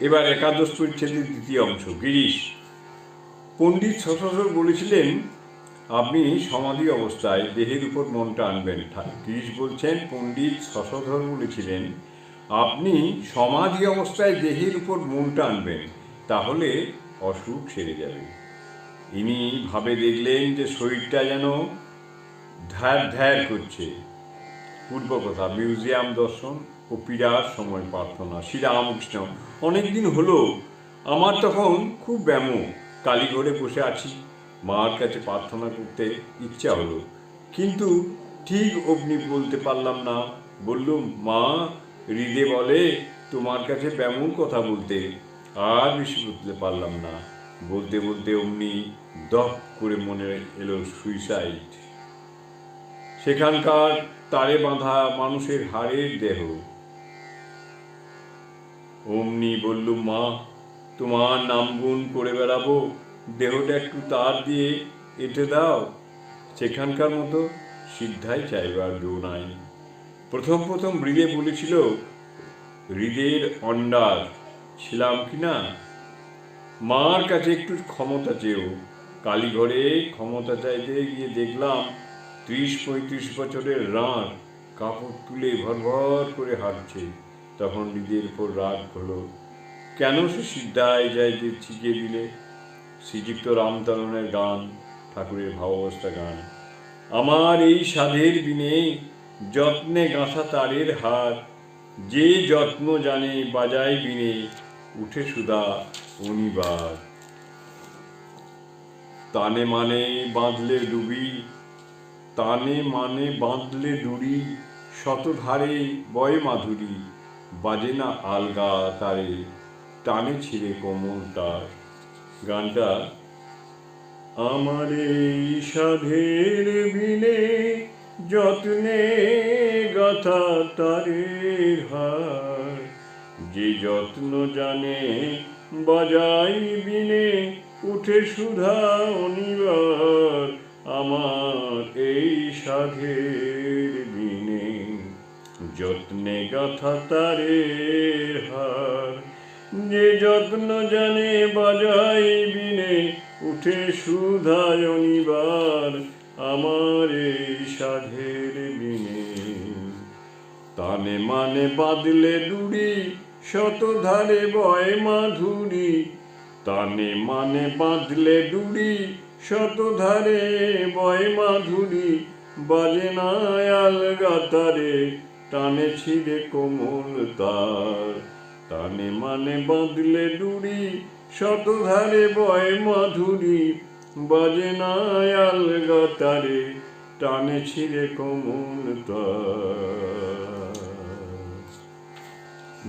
এবার একাদশ পরিচ্ছেদের দ্বিতীয় অংশ, গিরিশ। পণ্ডিত শশধর বলেছিলেন, আপনি সমাধি অবস্থায় দেহের উপর মনটা আনবেন। গিরিশ বলছেন, পণ্ডিত শশধর বলেছিলেন, আপনি সমাধি অবস্থায় দেহের উপর মনটা আনবেন, তাহলে অসুখ সেরে যাবে। ইনি ভাবে দেখলেন যে শরীরটা যেন ধ্যার ধ্যার করছে। পূর্ব কথা মিউজিয়াম দর্শন ও পীড়ার সময় প্রার্থনা, শ্রীরামকৃষ্ণ। অনেকদিন হলো, আমার তখন খুব ব্যামো কালীঘরে বসে আছি, মার কাছে প্রার্থনা করতে ইচ্ছা হলো। কিন্তু ঠিক অগ্নি বলতে পারলাম না, বললুম, মা, হৃদে বলে তোমার কাছে ব্যামো কথা বলতে, আর বেশি করতে পারলাম না। বলতে বলতে অমনি দপ করে মনে এলো সুইসাইড। সেখানকার তারে বাঁধা মানুষের হাড়ের দেহ। অমনি বললুম, মা, তোমার নাম গুণ করে বেড়াবো। দেহটা একটু তার দিয়ে এঁটে দাও। সেখানকার মতো সিদ্ধাই চাইবার জো নাই। প্রথম প্রথম হৃদে বলেছিল, হৃদের অন্ডার ছিলাম কি না? মার কাছে একটু ক্ষমতা চেয়েও, কালীঘরে ক্ষমতা চাইতে গিয়ে দেখলাম ত্রিশ পঁয়ত্রিশ বছরের রাঁড় কাপড় তুলে ভর ভর করে হাঁটছে, তখন নিজের উপর রাগ হলো। কেন সে সিদ্ধায় যাইতে ছিটিয়ে দিলে শ্রীযুক্ত রামতরণের গান, ঠাকুরের ভাবাবস্থা গান। আমার এই সাধের বিনে যত্নে গাঁথা তারের হার, যে যত্ন জানে বাজায় বিনে, উঠে সুদা অনিবার। তানে মানে বাঁধলে ডুবি তানে মানে বাঁধলে ডুরি শতধারে বয় মাধুরী, বাজে না আলগা তারে, টানে ছিঁড়ে কোমল তার। গানটা, আমার এই সাধের বিনে যত্নে গাথা তারে হার। যে যত্ন জানে বাজাই বিনে, উঠে সুধা অনিবার। আমার এই সাধের বিনে যত্নে গাথা তারের হার। যে যত্ন জানে বাজাই বিনে, উঠে সুধায় অনিবার আমার এই সাধের বিনে তানে মানে বাদলে ডুরি শতধারে বয় মাধুরী। তানে মানে বাঁধলে ডুরি শতধারে বয় মাধুরী বাজে না আলগা টানে ছিঁড়ে কোমল তার টানে মানে বাঁধলে ডুরি শতধারে বয় মাধুরী বাজে না আলগা টানে ছিঁড়ে কোমল তার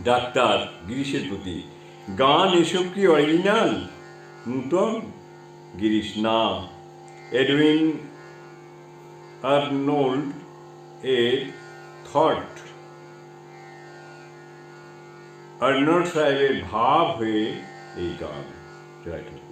ডাক্তার, গিরিশের প্রতি গান এসব কি অরিজিনাল নূতন? गिरिशना Edwin Arnold a thought Arnold साहेब भाव हुए एक आम राइट